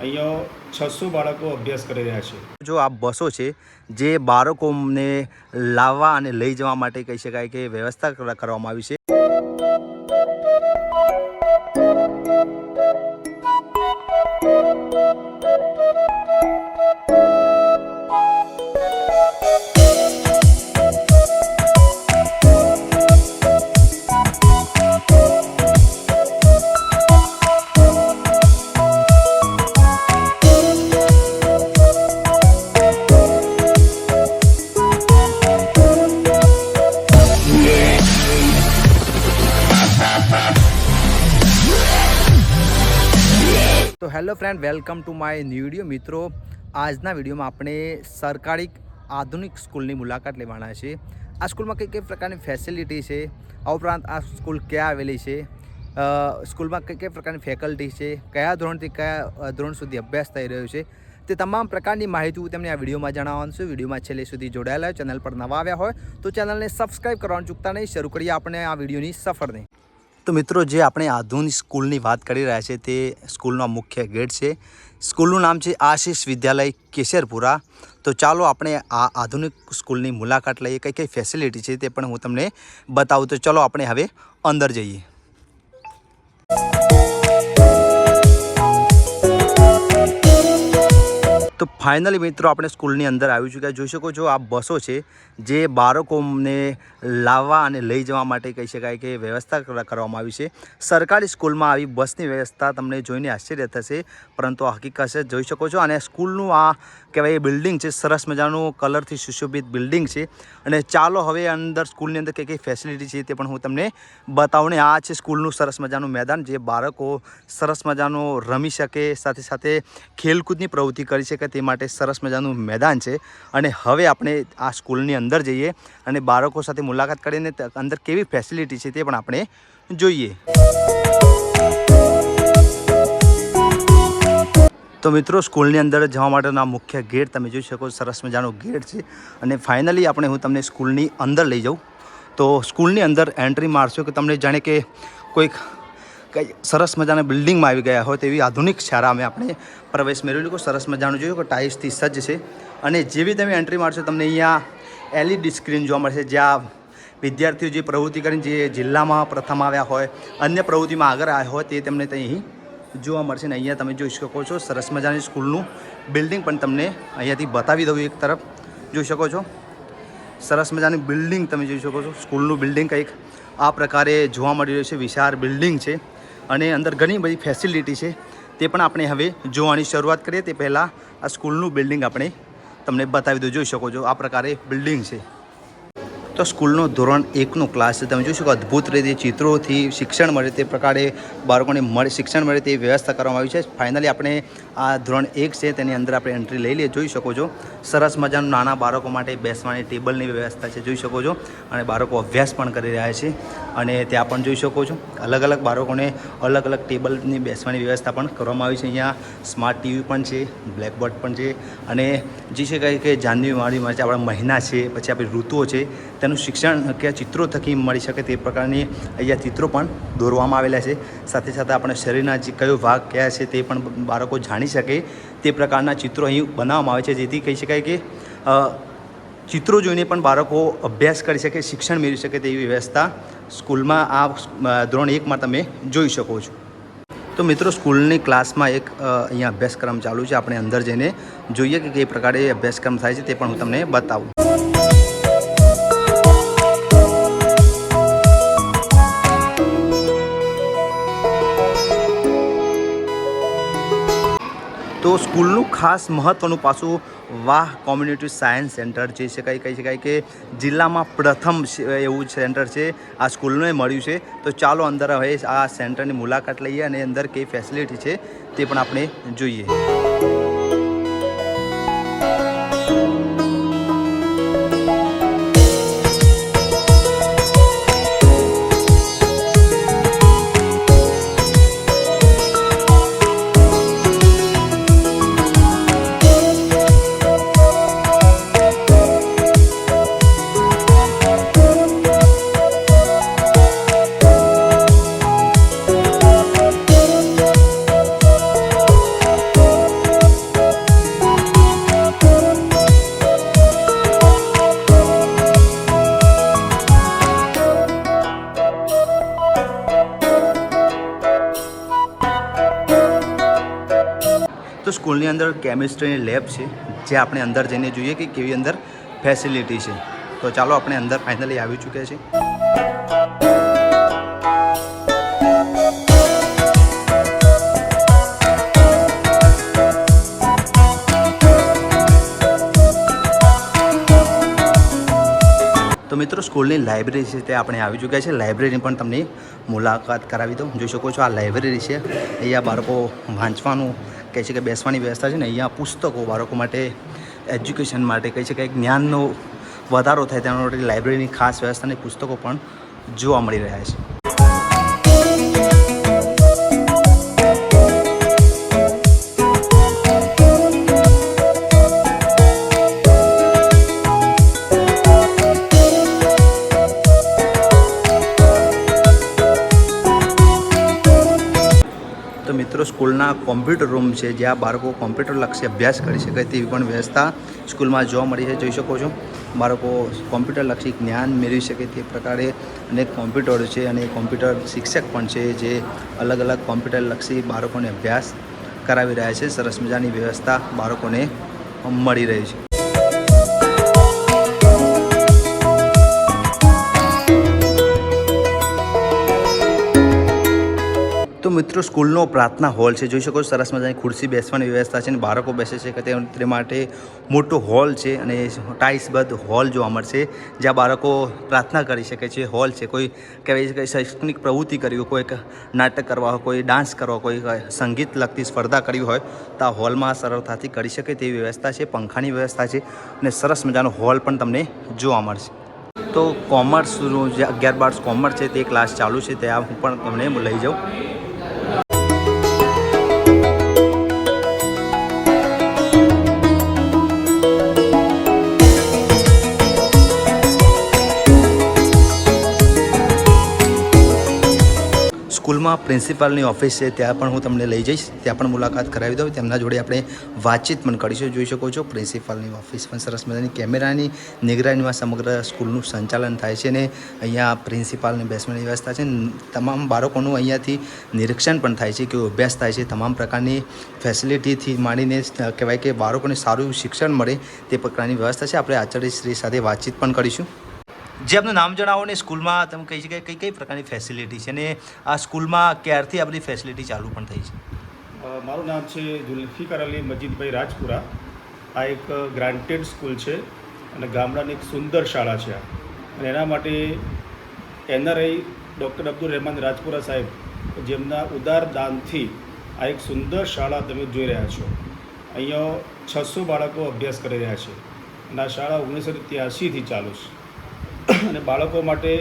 અહીંયા છસો બાળકો અભ્યાસ કરી રહ્યા છે. જો આ બસો છે, જે બાળકોને લાવવા અને લઈ જવા માટે કહી શકાય કે વ્યવસ્થા કરવામાં આવી છે. તો hello friend welcome to my new video મિત્રો, આજના વિડીયોમાં આપણે સરકારી આધુનિક સ્કૂલની મુલાકાત લેવાના છે. આ સ્કૂલમાં કઈ કઈ પ્રકારની ફેસિલિટી છે? આ ઉપરાંત આ સ્કૂલ ક્યાં આવેલી છે? સ્કૂલમાં કઈ કઈ પ્રકારની ફેકલ્ટી છે? કયા ધોરણથી કયા ધોરણ સુધી અભ્યાસ થઈ રહ્યો છે? તે તમામ પ્રકારની માહિતી હું તમને આ વિડીયોમાં જણાવવાનું છું. વિડીયોમાં છેલ્લે સુધી જોડાયેલા હોય ચેનલ પર નવા આવ્યા હોય તો ચેનલને સબસ્ક્રાઈબ કરવાનું ચૂકતા નહીં. શરૂ કરીએ આપણે આ વિડીયોની સફરને. તો મિત્રો જે આપણે આધુનિક સ્કૂલની વાત કરી રહ્યા છે તે સ્કૂલનો મુખ્ય ગેટ છે. સ્કૂલનું નામ છે આશીષ વિદ્યાલય કેશરપુરા તો ચાલો આપણે આ આધુનિક સ્કૂલની મુલાકાત લઈએ. કઈ કઈ ફેસિલિટી છે તે પણ હું તમને બતાવું. તો ચલો આપણે હવે અંદર જઈએ. તો ફાઇનલી મિત્રો આપણે સ્કૂલની અંદર આવી ચૂક્યા. જોઈ શકો છો આ બસો છે જે બાળકોને લાવવા અને લઈ જવા માટે કહી શકાય કે વ્યવસ્થા કરવામાં આવી છે. સરકારી સ્કૂલમાં આવી બસની વ્યવસ્થા તમને જોઈને આશ્ચર્ય થશે, પરંતુ આ હકીકત જોઈ શકો છો અને સ્કૂલનું આ કહેવાય બિલ્ડિંગ છે, સરસ મજાનું કલરથી સુશોભિત બિલ્ડિંગ છે. અને ચાલો હવે અંદર સ્કૂલની અંદર કઈ કઈ ફેસિલિટી છે તે પણ હું તમને બતાવું. આ છે સ્કૂલનું સરસ મજાનું મેદાન, જે બાળકો સરસ મજાનું રમી શકે, સાથે સાથે ખેલકૂદની પ્રવૃત્તિ કરી શકે તે માટે સરસ મજાનું મેદાન છે. અને હવે આપણે આ સ્કૂલની અંદર જઈએ અને બાળકો સાથે મુલાકાત કરીને અંદર કેવી ફેસિલિટી છે તે પણ આપણે જોઈએ. તો મિત્રો, સ્કૂલની અંદર જવા માટેનો આ મુખ્ય ગેટ તમે જોઈ શકો સરસ મજાનો ગેટ છે. અને ફાઇનલી આપણે હું તમને સ્કૂલની અંદર લઈ જાઉં. તો સ્કૂલની અંદર એન્ટ્રી મારશો કે તમને જાણે કે કોઈક કંઈ સરસ મજાના બિલ્ડિંગમાં આવી ગયા હોય તેવી આધુનિક શાળામાં આપણે પ્રવેશ મેળવેલું કે સરસ મજાનું જોયું કે ટાઇલ્સથી સજ્જ છે. અને જેવી તમે એન્ટ્રી મારશો તમને અહીંયા એલઈડી સ્ક્રીન જોવા મળશે, જ્યાં વિદ્યાર્થીઓ જે પ્રવૃત્તિ કરીને જે જિલ્લામાં પ્રથમ આવ્યા હોય, અન્ય પ્રવૃત્તિમાં આગળ આવ્યા હોય તે તમને અહીં જોવા મળશે. ને અહીંયા તમે જોઈ શકો છો સરસ મજાની સ્કૂલનું બિલ્ડિંગ પણ તમને અહીંયાથી બતાવી દઉં એક તરફ. જોઈ શકો છો? સરસ મજાની બિલ્ડિંગ તમે જોઈ શકો છો. સ્કૂલનું બિલ્ડિંગ કંઈક આ પ્રકારે જોવા મળી રહ્યું છે. વિશાળ બિલ્ડિંગ છે. અને અંદર ઘણી બધી ફેસિલિટી છે. તે પણ આપણે હવે જોવાની શરૂઆત કરીએ. તે પહેલાં આ સ્કૂલનું બિલ્ડિંગ આપણે તમને બતાવી દઉં. જોઈ શકો છો આ પ્રકારે બિલ્ડિંગ છે. તો સ્કૂલનો ધોરણ એકનો ક્લાસ છે. તમે જોઈ શકો અદ્ભુત રીતે ચિત્રોથી શિક્ષણ મળે તે પ્રકારે બાળકોને મળે, શિક્ષણ મળે તે વ્યવસ્થા કરવામાં આવી છે. ફાઇનલી આપણે આ ધોરણ એક છે તેની અંદર આપણે એન્ટ્રી લઈ લઈએ. જોઈ શકો છો સરસ મજાનું નાના બાળકો માટે બેસવાની ટેબલની વ્યવસ્થા છે. જોઈ શકો છો અને બાળકો અભ્યાસ પણ કરી રહ્યા છે. અને ત્યાં પણ જોઈ શકો છો. અલગ અલગ બાળકોને અલગ અલગ ટેબલની બેસવાની વ્યવસ્થા પણ કરવામાં આવી છે. અહીંયા સ્માર્ટ ટીવી પણ છે, બ્લેકબોર્ડ પણ છે અને જે છે કંઈ કે જાન્યુઆરી છે આપણા મહિના છે, પછી આપણી ઋતુઓ છે, તેનું શિક્ષણ કે ચિત્રો થકી મળી શકે તે પ્રકારની અહીંયા ચિત્રો પણ દોરવામાં આવેલા છે. સાથે સાથે આપણા શરીરના જે કયો ભાગ કયા છે તે પણ બાળકો જાણી શકે તે પ્રકારના ચિત્રો અહીં બનાવવામાં આવે છે, જેથી કહી શકાય કે ચિત્રો જોઈને પણ બાળકો અભ્યાસ કરી શકે, શિક્ષણ મેળવી શકે તેવી વ્યવસ્થા સ્કૂલમાં આ ધોરણ એકમાં તમે જોઈ શકો છો. તો મિત્રો, સ્કૂલની ક્લાસમાં એક અહીંયા અભ્યાસક્રમ ચાલુ છે. આપણે અંદર જઈને જોઈએ કે કઈ પ્રકારે અભ્યાસક્રમ થાય છે તે પણ હું તમને બતાવું. તો સ્કૂલનું ખાસ મહત્ત્વનું પાસું વાહ કોમ્યુનિટી સાયન્સ સેન્ટર જે છે કંઈ કહી શકાય કે જિલ્લામાં પ્રથમ એવું સેન્ટર છે, આ સ્કૂલને મળ્યું છે. તો ચાલો અંદર હવે આ સેન્ટરની મુલાકાત લઈએ અને અંદર કઈ ફેસિલિટી છે તે પણ આપણે જોઈએ. સ્કૂલની અંદર કેમિસ્ટ્રીની લેબ છે, જે આપણે અંદર જઈને જોઈએ કે કેવી અંદર ફેસિલિટી છે. તો ચાલો આપણે અંદર ફાઇનલી આવી ચૂક્યા છે તો મિત્રો, સ્કૂલની લાઇબ્રેરી છે તે આપણે આવી ચૂક્યા છે લાઇબ્રેરીની પણ તમને મુલાકાત કરાવી દઉં. જોઈ શકો છો, આ લાઇબ્રેરી છે. અહીંયા બાળકો વાંચવાનું કહે છે કે બેસવાની વ્યવસ્થા છે ને, અહીંયા પુસ્તકો બાળકો માટે એજ્યુકેશન માટે કહે છે કે જ્ઞાનનો વધારો થાય તેના માટે લાઇબ્રેરીની ખાસ વ્યવસ્થા અને પુસ્તકો પણ જોવા મળી રહ્યા છે. મિત્રો, સ્કૂલના કોમ્પ્યુટર રૂમ છે, જ્યાં બાળકો કોમ્પ્યુટર લક્ષી અભ્યાસ કરી શકે તેવી પણ વ્યવસ્થા સ્કૂલમાં જોવા મળી છે. જોઈ શકો છો, બાળકો કોમ્પ્યુટર લક્ષી જ્ઞાન મેળવી શકે તે પ્રકારે અનેક કોમ્પ્યુટર છે અને કોમ્પ્યુટર શિક્ષક પણ છે, જે અલગ અલગ કોમ્પ્યુટર લક્ષી બાળકોને અભ્યાસ કરાવી રહ્યા છે. સરસ મજાની વ્યવસ્થા બાળકોને મળી રહી છે. મિત્રો, સ્કૂલનો પ્રાર્થના હોલ છે. જોઈ શકો સરસ મજાની ખુરશી બેસવાની વ્યવસ્થા છે અને બાળકો બેસે છે કે તે માટે મોટો હોલ છે અને ટાઇલ્સબદ્ધ હોલ જોવા મળશે. જ્યાં બાળકો પ્રાર્થના કરી શકે છે. હોલ છે. કોઈ કહેવાય છે કે શૈક્ષણિક પ્રવૃત્તિ કરવી હોય, કોઈ નાટક કરવા હોય, કોઈ ડાન્સ કરવા કોઈ સંગીત લગતી સ્પર્ધા કરવી હોય, તો આ હોલમાં સરળતાથી કરી શકે તેવી વ્યવસ્થા છે, પંખાની વ્યવસ્થા છે અને સરસ મજાનો હોલ પણ તમને જોવા મળશે. તો કોમર્સનું જે અગિયાર બાર કોમર્સ છે તે ક્લાસ ચાલુ છે. ત્યાં હું પણ તમને લઈ જાઉં. સ્કૂલમાં પ્રિન્સિપાલની ઓફિસ છે, ત્યાં પણ હું તમને લઈ જઈશ. ત્યાં પણ મુલાકાત કરાવી દઉં. તેમના જોડે આપણે વાતચીત પણ કરીશું. જોઈ શકો છો, પ્રિન્સિપાલની ઓફિસ પણ સરસ મજાની. કેમેરાની નિગરાનીમાં સમગ્ર સ્કૂલનું સંચાલન થાય છે અને અહીંયા પ્રિન્સિપાલની બેસવાની વ્યવસ્થા છે. તમામ બાળકોનું અહીંયાથી નિરીક્ષણ પણ થાય છે કે અભ્યાસ થાય છે. તમામ પ્રકારની ફેસિલિટીથી માંડીને કહેવાય કે બાળકોને સારું શિક્ષણ મળે તે પ્રકારની વ્યવસ્થા છે. આપણે આચાર્યશ્રી સાથે વાતચીત પણ કરીશું. જે આપનું નામ જણાવો ને સ્કૂલમાં તમે કહી શકાય કઈ કઈ પ્રકારની ફેસિલિટી છે અને આ સ્કૂલમાં ક્યારથી આ બધી ફેસિલિટી ચાલુ પણ થઈ છે? મારું નામ છે જુલ્ફિકાર અલી મજીદભાઈ રાજપુરા. આ એક ગ્રાન્ટેડ સ્કૂલ છે અને ગામડાની એક સુંદર શાળા છે અને એના માટે એનઆરઆઈ ડૉક્ટર અબ્દુલ રહેમાન રાજપુરા સાહેબ જેમના ઉદાર દાનથી આ એક સુંદર શાળા તમે જોઈ રહ્યા છો. અહીંયા છસો બાળકો અભ્યાસ કરી રહ્યા છે. અને આ શાળા ઓગણીસો ત્યાસીથી ચાલુ છે. અને બાળકો માટે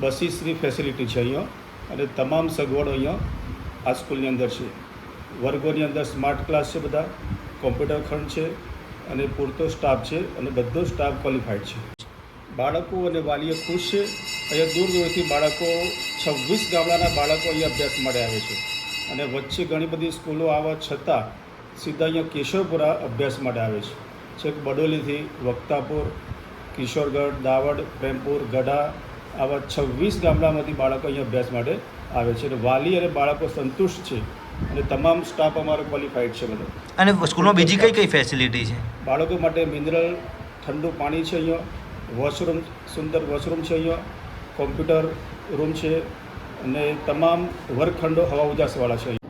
બસીસની ફેસિલિટી છે અહીંયા. અને તમામ સગવડો અહીંયા આ સ્કૂલની અંદર છે. વર્ગોની અંદર સ્માર્ટ ક્લાસ છે બધા કોમ્પ્યુટર ખંડ છે, અને પૂરતો સ્ટાફ છે, અને બધો સ્ટાફ ક્વોલિફાઈડ છે. બાળકો અને વાલીઓ ખુશ છે. અહીંયા દૂર દૂરથી બાળકો, છવ્વીસ ગામડાના બાળકો અહીંયા અભ્યાસ માટે આવે છે. અને વચ્ચે ઘણી બધી સ્કૂલો આવવા છતાં સીધા અહીંયા કેશવપુરા અભ્યાસ માટે આવે છે. છેક બડોલીથી વક્તાપુર કિશોરગઢ દાવડ પ્રેમપુર ગઢા આવા છવ્વીસ ગામડામાંથી બાળકો અહીંયા અભ્યાસ માટે આવે છે અને વાલી અને બાળકો સંતુષ્ટ છે અને તમામ સ્ટાફ અમારો ક્વોલિફાઈડ છે બધો. અને સ્કૂલમાં બીજી કઈ કઈ ફેસિલિટી છે? બાળકો માટે મિનરલ ઠંડુ પાણી છે અહીંયા વોશરૂમ સુંદર વોશરૂમ છે અહીંયા કોમ્પ્યુટર રૂમ છે અને તમામ વર્ગખંડો હવા ઉજાસવાળા છે અહીંયા.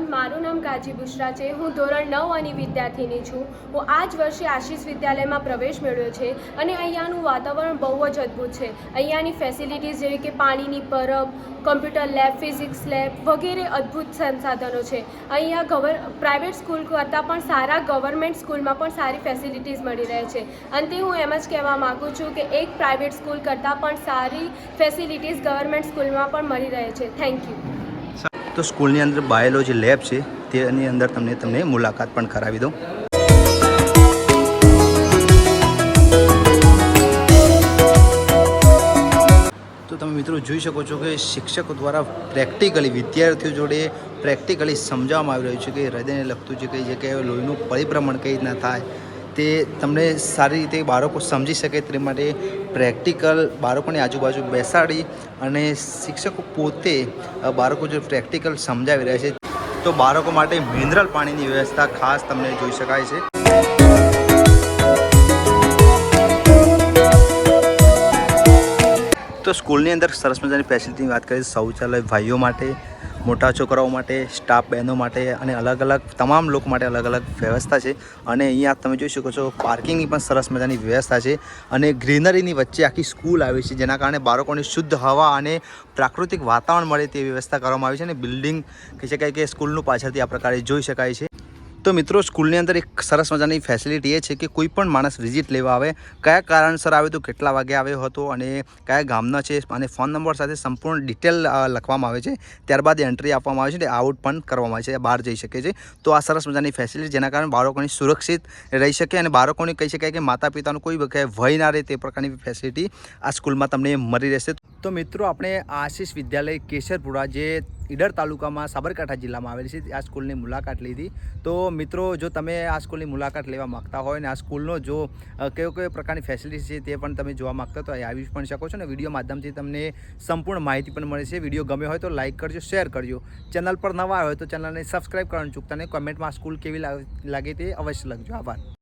એવરીવન મારું નામ કાજી બુશરા છે. હું ધોરણ નવ અને વિદ્યાર્થીની છું. હું આ જ વર્ષે આશીષ વિદ્યાલયમાં પ્રવેશ મેળવ્યો છે અને અહીંયાનું વાતાવરણ બહુ જ અદ્ભુત છે. અહીંયાની ફેસિલિટીઝ જેવી કે પાણીની પરબ કમ્પ્યુટર લેબ ફિઝિક્સ લેબ વગેરે અદ્ભુત સંસાધનો છે. અહીંયા ગવર પ્રાઇવેટ સ્કૂલ કરતાં પણ સારા ગવર્મેન્ટ સ્કૂલમાં પણ સારી ફેસિલિટીઝ મળી રહે છે. અંતે હું એમ જ કહેવા માગું છું કે એક પ્રાઇવેટ સ્કૂલ કરતાં પણ સારી ફેસિલિટીઝ ગવર્મેન્ટ સ્કૂલમાં પણ મળી રહે છે. થેન્ક યુ તો સ્કૂલની અંદર બાયોલોજી લેબ છે, તેની અંદર તમને તમને મુલાકાત પણ કરાવી દઉં. તો તમે મિત્રો જોઈ શકો છો કે શિક્ષકો દ્વારા પ્રેક્ટિકલી વિદ્યાર્થીઓ જોડે પ્રેક્ટિકલી સમજાવવામાં આવી રહ્યું છે કે હૃદયને લગતું જે કે લોહીનું પરિભ્રમણ કઈ રીતના થાય તે તમને સારી રીતે બાળકો સમજી શકે તે માટે પ્રેક્ટિકલ બાળકોની આજુબાજુ બેસાડી અને શિક્ષકો પોતે બાળકો જો પ્રેક્ટિકલ સમજાવી રહ્યા છે, તો બાળકો માટે મિનરલ પાણીની વ્યવસ્થા ખાસ તમને જોઈ શકાય છે. તો સ્કૂલની અંદર સરસ મજાની ફેસિલિટીની વાત કરીએ, શૌચાલય, ભાઈઓ માટે મોટા છોકરાઓ માટે સ્ટાફ બહેનો માટે અને અલગ અલગ તમામ લોકો માટે અલગ અલગ વ્યવસ્થા છે. અને અહીંયા તમે જોઈ શકો છો પાર્કિંગની પણ સરસ મજાની વ્યવસ્થા છે અને ગ્રીનરીની વચ્ચે આખી સ્કૂલ આવી છે, જેના કારણે બાળકોને શુદ્ધ હવા અને પ્રાકૃતિક વાતાવરણ મળે તે વ્યવસ્થા કરવામાં આવી છે અને બિલ્ડિંગ કહી શકાય કે સ્કૂલનું પાછળથી આ પ્રકારે જોઈ શકાય છે. તો મિત્રો, સ્કૂલની અંદર એક સરસ મજાની ફેસિલિટી એ છે કે કોઈ પણ માણસ વિઝિટ લેવા આવે, કયા કારણસર આવે, તો કેટલા વાગે આવ્યો હતો અને કયા ગામના છે, અને ફોન નંબર સાથે સંપૂર્ણ ડિટેલ લખવામાં આવે છે. ત્યારબાદ એન્ટ્રી આપવામાં આવે છે અને આઉટ પણ કરવામાં આવે છે બહાર જઈ શકે છે. તો આ સરસ મજાની ફેસિલિટી જેના કારણે બાળકોની સુરક્ષિત રહી શકે અને બાળકોને કહી શકાય કે માતા પિતાનું કોઈ વખતે ભય ના રહે તે પ્રકારની ફેસિલિટી આ સ્કૂલમાં તમને મળી રહેશે. તો મિત્રો, આપણે આશીષ વિદ્યાલય કેશરપુરા જે ઈડર તાલુકામાં સાબરકાંઠા જિલ્લામાં આવેલી છે. આ સ્કૂલની મુલાકાત લીધી. તો મિત્રો, જો તમે આ સ્કૂલની મુલાકાત લેવા માગતા હોય ને, આ સ્કૂલનો જો કયો કયો પ્રકારની ફેસિલિટી છે તે પણ તમે જોવા માગતા તો આવી પણ શકો છો ને. વીડિયો માધ્યમથી તમને સંપૂર્ણ માહિતી પણ મળે છે. વીડિયો ગમે હોય તો લાઇક કરજો, શેર કરજો. ચેનલ પર નવા હોય તો ચેનલને સબસ્ક્રાઈબ કરવાનું ચૂકતા નહીં. કોમેન્ટમાં સ્કૂલ કેવી લાગે તે અવશ્ય લખજો. આભાર.